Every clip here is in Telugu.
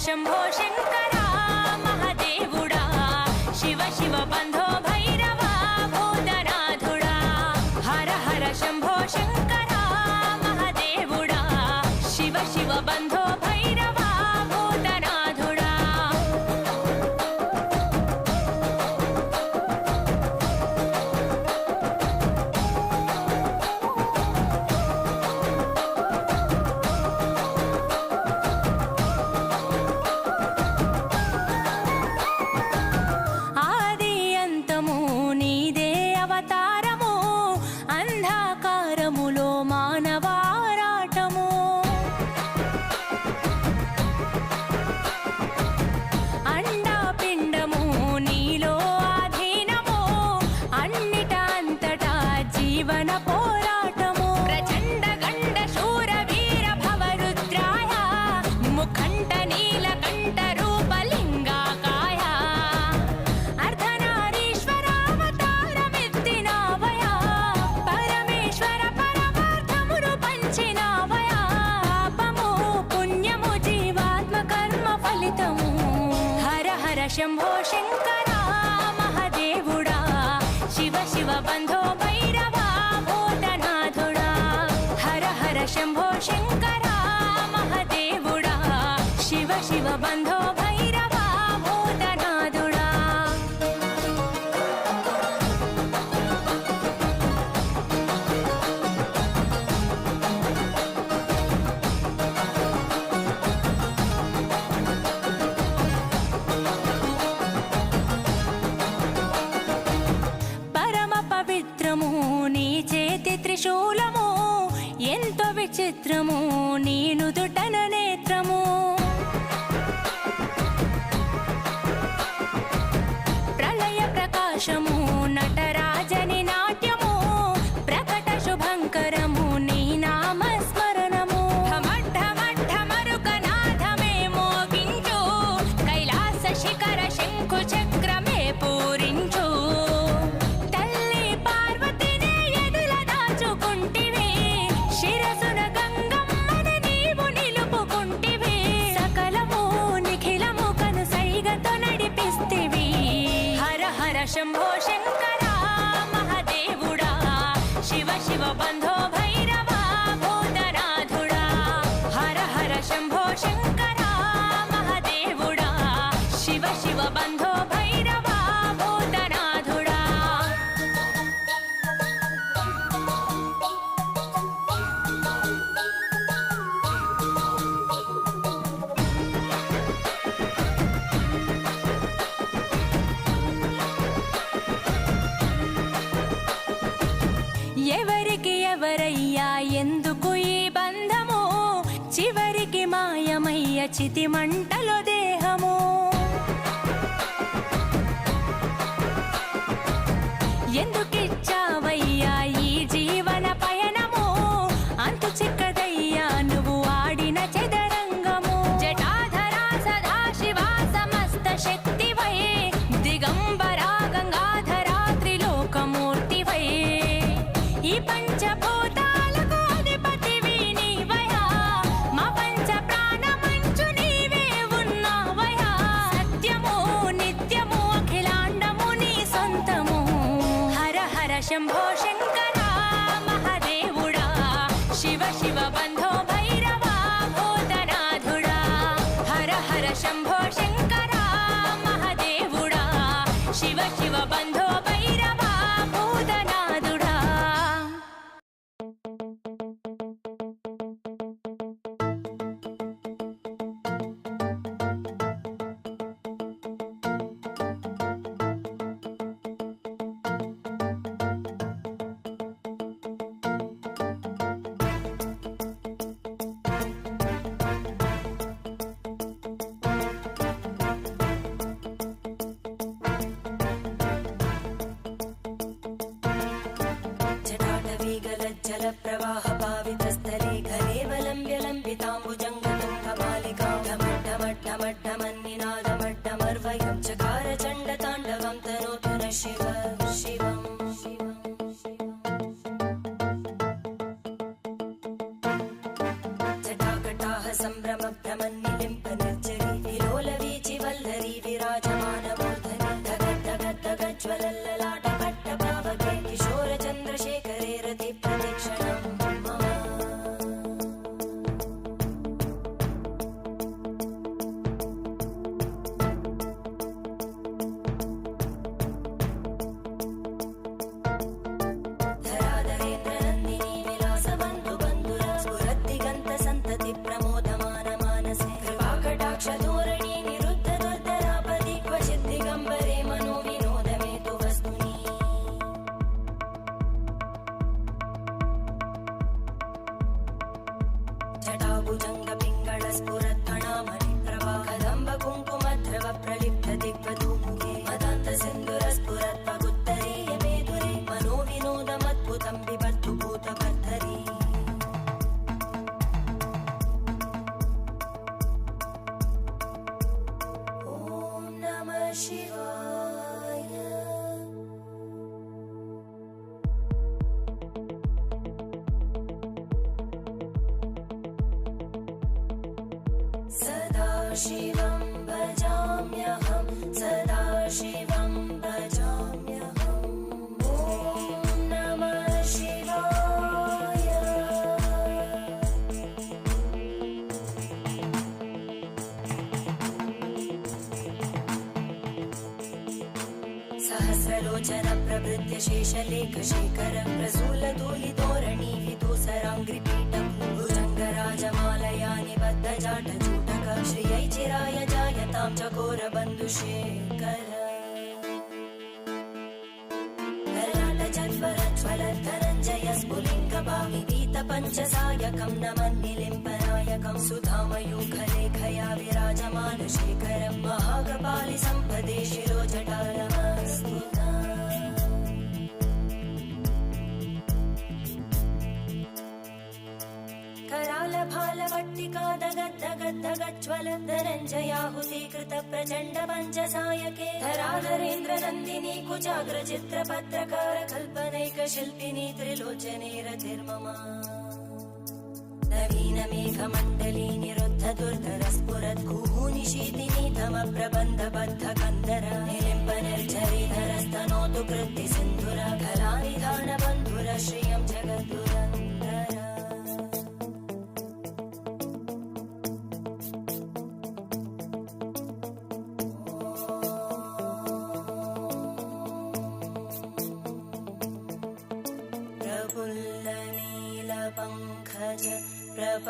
Shampoo. Shiva Shiva Deixa మాయమయ్య Internet Shiva सहस्रलोचन प्रभृत्य शेषलेखशेखर प्रसूलदूलितोरणी विदूसराङ्घ्रिपीठ भूभुजङ्गराजमालयानि बद्धजाटचूटक श्रियै चिराय जायतां चकोरबन्धुशेखर ज्वलद्धनञ्जय स्फुलिङ्गभामि पीतपञ्चसायकं नमन्निलिम्बनायकं सुधामयूखलेखया विराजमानशेखरं महागपालि सम्पदे शिरोजट करालभालवट्टिका दगद्दगद्दगज्ज्वल धनञ्जयाहुति कृत प्रचण्ड पञ्चसायके धराधरेन्द्र नन्दिनी कुजाग्र चित्रपत्रकार कल्पनैकशिल्पिनी त्रिलोचने रतिर्मम नवीनमेघमण्डली निरुद्ध दुर्धर स्फुरत् कुहूनिशीतिनी तम प्रबन्धबद्ध कन्दर निलिम्ब निर्झरीधरस्तनोतु कृत्ति सिन्धुर कलानिधान बन्धुर श्रियं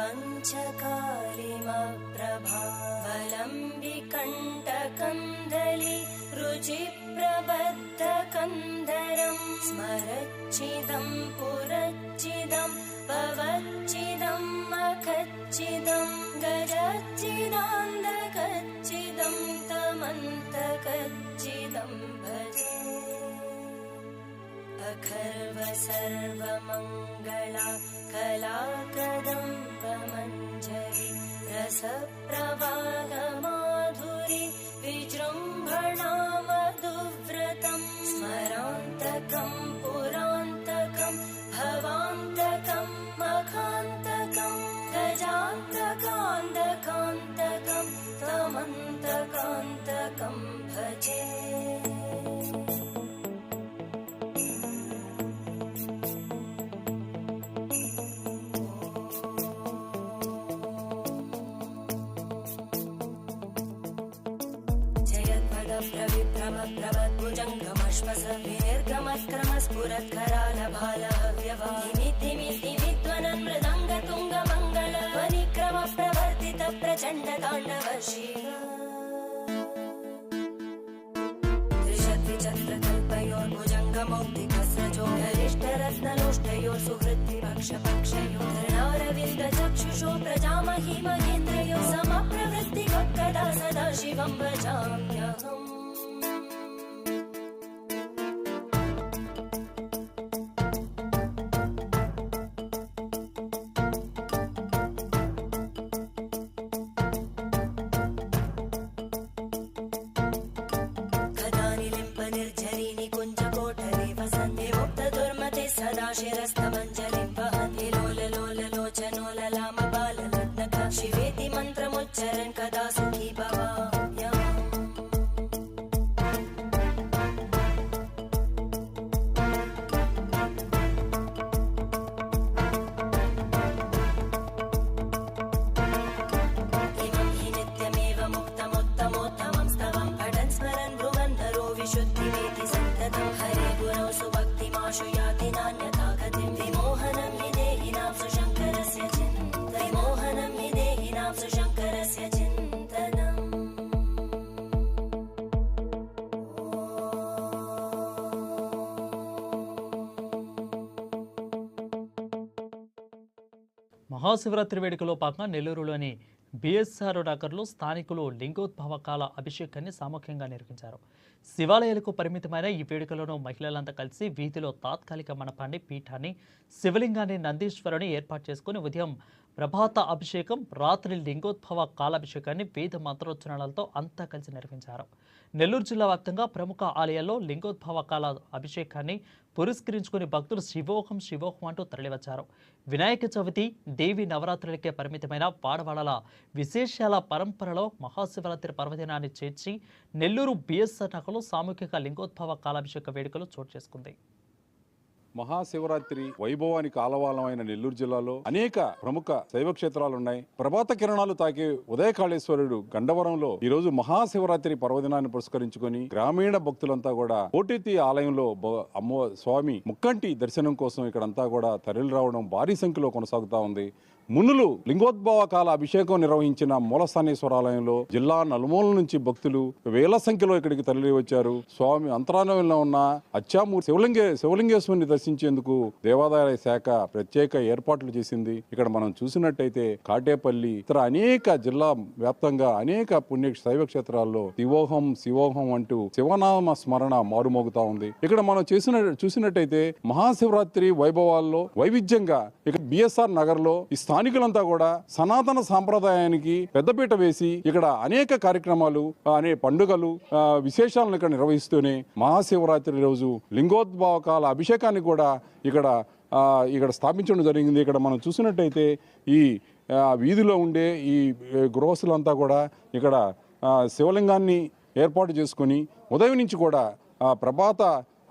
प्रपञ्चकालिमप्रभावलम्बिकण्टकन्दलि रुचिप्रबद्धकन्दरम् स्मरच्चिदम् पुरच्चिदम् भवच्चिदम् अखच्चिदम् गजच्चिदान्दकच्चिदम् तमन्तकच्चिदम् भजे। अखर्व सर्वमङ्गला कलाकदम्बमञ्जरि रसप्रवाहमाधुरि भुजङ्गमश्वसभिर्गमस्क्रमस्फुरत्करालभालः व्यवहिमितिमितिविद्वनमृदङ्गतुङ्गमङ्गल परिक्रमः प्रवर्तित प्रचण्ड ताण्डवशी त्रिशत्रिचक्रकल्पयोर्भुजङ्गमौक्तिकस्रजो हरिष्ठरत्नलोष्टयो सुहृद्विपक्षपक्षयो धृणारविन्दचक्षुषो सदा शिवं మహాశివరాత్రి వేడుకలో భాగంగా నెల్లూరులోని బిఎస్ఆర్ నగర్లో స్థానికులు లింగోద్భవ కాల అభిషేకాన్ని సామూహ్యంగా నిర్వహించారు. శివాలయాలకు పరిమితమైన ఈ వేడుకలను మహిళలంతా కలిసి వీధిలో తాత్కాలిక మండపాన్ని పీఠాన్ని శివలింగాన్ని నందీశ్వరుని ఏర్పాటు చేసుకుని ఉదయం ప్రభాత అభిషేకం రాత్రి లింగోద్భవ కాలాభిషేకాన్ని వేద మంత్రోచ్చరణలతో అంతా కలిసి నిర్వహించారు. నెల్లూరు జిల్లా వ్యాప్తంగా ప్రముఖ ఆలయాల్లో లింగోద్భవ కాల అభిషేకాన్ని పురస్కరించుకుని భక్తులు శివోహం శివోహం అంటూ తరలివచ్చారు. వినాయక చవితి దేవి నవరాత్రులకే పరిమితమైన పాడవాడల విశేషాల పరంపరలో మహాశివరాత్రి పర్వదినాన్ని చేర్చి నెల్లూరు బిఎస్ఆర్ నగర్లో సామూహిక లింగోద్భవ కాలాభిషేక వేడుకలు చోటు చేసుకుంది. మహాశివరాత్రి వైభవానికి ఆలవాలమైన నెల్లూరు జిల్లాలో అనేక ప్రముఖ శైవ క్షేత్రాలు ఉన్నాయి ప్రభాత కిరణాలు తాకే ఉదయకాళేశ్వరుడు గండవరంలో ఈ రోజు మహాశివరాత్రి పర్వదినాన్ని పురస్కరించుకొని గ్రామీణ భక్తులంతా కూడా కోటితి ఆలయంలో అమ్మ అమ్మో స్వామి ముక్కంటి దర్శనం కోసం ఇక్కడంతా కూడా తరలి రావడం భారీ సంఖ్యలో కొనసాగుతా ఉంది. మునులు లింగోద్భవ కాల అభిషేకం నిర్వహించిన మూలస్థానేశ్వరాలయంలో జిల్లా నలుమూల నుంచి భక్తులు వేల సంఖ్యలో ఇక్కడికి తరలి వచ్చారు స్వామి అంతరాలయంలో ఉన్న అచ్చామూర్తి శివలింగే శివలింగేశ్వరిని దర్శించేందుకు దేవాదాయ శాఖ ప్రత్యేక ఏర్పాట్లు చేసింది. ఇక్కడ మనం చూసినట్టయితే కాటేపల్లి ఇతర అనేక జిల్లా వ్యాప్తంగా అనేక పుణ్య శైవ క్షేత్రాల్లో శివోహం శివోహం అంటూ శివనామ స్మరణ మారుమోగుతా ఉంది. ఇక్కడ మనం చేసిన చూసినట్టయితే మహాశివరాత్రి వైభవాల్లో వైవిధ్యంగా ఇక్కడ బిఎస్ఆర్ నగర్లో ఈ స్థానికులంతా కూడా సనాతన సాంప్రదాయానికి పెద్దపీట వేసి ఇక్కడ అనేక కార్యక్రమాలు అనే పండుగలు విశేషాలను ఇక్కడ నిర్వహిస్తూనే మహాశివరాత్రి రోజు లింగోద్భావకాల అభిషేకాన్ని కూడా ఇక్కడ ఇక్కడ స్థాపించడం జరిగింది. ఇక్కడ మనం చూసినట్టయితే ఈ వీధిలో ఉండే ఈ గృహస్థులంతా కూడా ఇక్కడ శివలింగాన్ని ఏర్పాటు చేసుకొని ఉదయం నుంచి కూడా ప్రభాత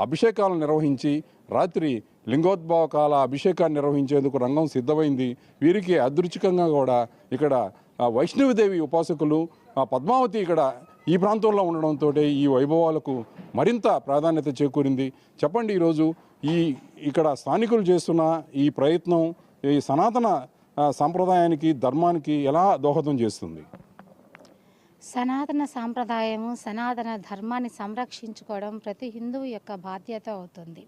అభిషేకాలను నిర్వహించి రాత్రి లింగోద్భవ కాల అభిషేకాన్ని నిర్వహించేందుకు రంగం సిద్ధమైంది. వీరికి అదృచికంగా కూడా ఇక్కడ వైష్ణవిదేవి ఉపాసకులు పద్మావతి ఇక్కడ ఈ ప్రాంతంలో ఉండడంతో ఈ వైభవాలకు మరింత ప్రాధాన్యత చేకూరింది. చెప్పండి ఈరోజు ఈ ఇక్కడ స్థానికులు చేస్తున్న ఈ ప్రయత్నం ఈ సనాతన సాంప్రదాయానికి ధర్మానికి ఎలా దోహదం చేస్తుంది? సనాతన సాంప్రదాయము సనాతన ధర్మాన్ని సంరక్షించుకోవడం ప్రతి హిందువు యొక్క బాధ్యత అవుతుంది.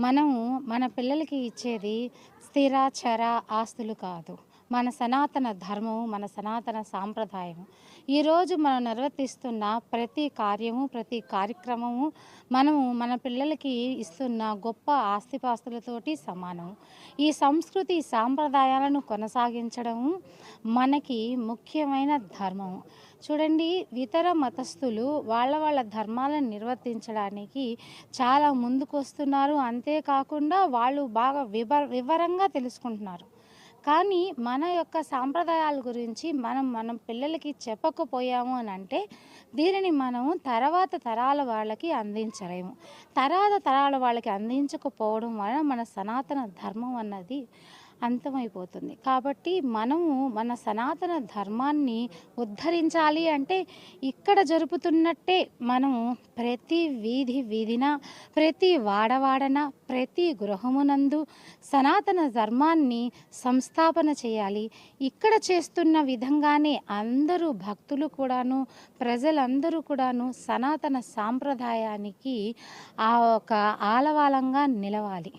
మనము మన పిల్లలకి ఇచ్చేది స్థిర చర ఆస్తులు కాదు. మన సనాతన ధర్మము మన సనాతన సాంప్రదాయము. ఈరోజు మనం నిర్వర్తిస్తున్న ప్రతి కార్యము ప్రతి కార్యక్రమము మనము మన పిల్లలకి ఇస్తున్న గొప్ప ఆస్తిపాస్తులతోటి సమానం ఈ సంస్కృతి సాంప్రదాయాలను కొనసాగించడము మనకి ముఖ్యమైన ధర్మము. చూడండి ఇతర మతస్థులు వాళ్ళ వాళ్ళ ధర్మాలను నిర్వర్తించడానికి చాలా ముందుకు వస్తున్నారు అంతేకాకుండా వాళ్ళు బాగా వివ వివరంగా తెలుసుకుంటున్నారు. కానీ మన యొక్క సాంప్రదాయాల గురించి మనం మనం పిల్లలకి చెప్పకపోయాము అని అంటే దీనిని మనము తర్వాత తరాల వాళ్ళకి అందించలేము. తర్వాత తరాల వాళ్ళకి అందించకపోవడం వలన మన సనాతన ధర్మం అన్నది అంతమైపోతుంది. కాబట్టి మనము మన సనాతన ధర్మాన్ని ఉద్ధరించాలి అంటే ఇక్కడ జరుపుతున్నట్టే మనము ప్రతి వీధి వీధిన ప్రతి వాడవాడన ప్రతి గృహమునందు సనాతన ధర్మాన్ని సంస్థాపన చేయాలి. ఇక్కడ చేస్తున్న విధంగానే అందరూ భక్తులు కూడాను ప్రజలందరూ కూడాను సనాతన సాంప్రదాయానికి ఆ ఒక ఆలవాలంగా నిలవాలి.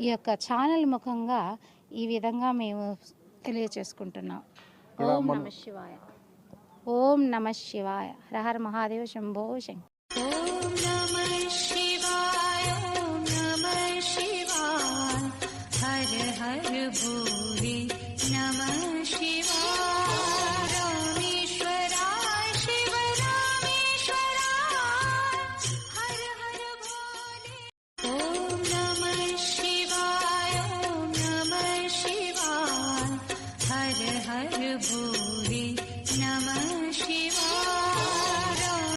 ఈ యొక్క ఛానల్ ముఖంగా ఈ విధంగా మేము తెలియచేసుకుంటున్నాం. ఓం నమ శివాయ. ఓం నమ శివాయ. రహర్ మహాదేవ శంభో శంకర్. ఓం నమ శివాయ.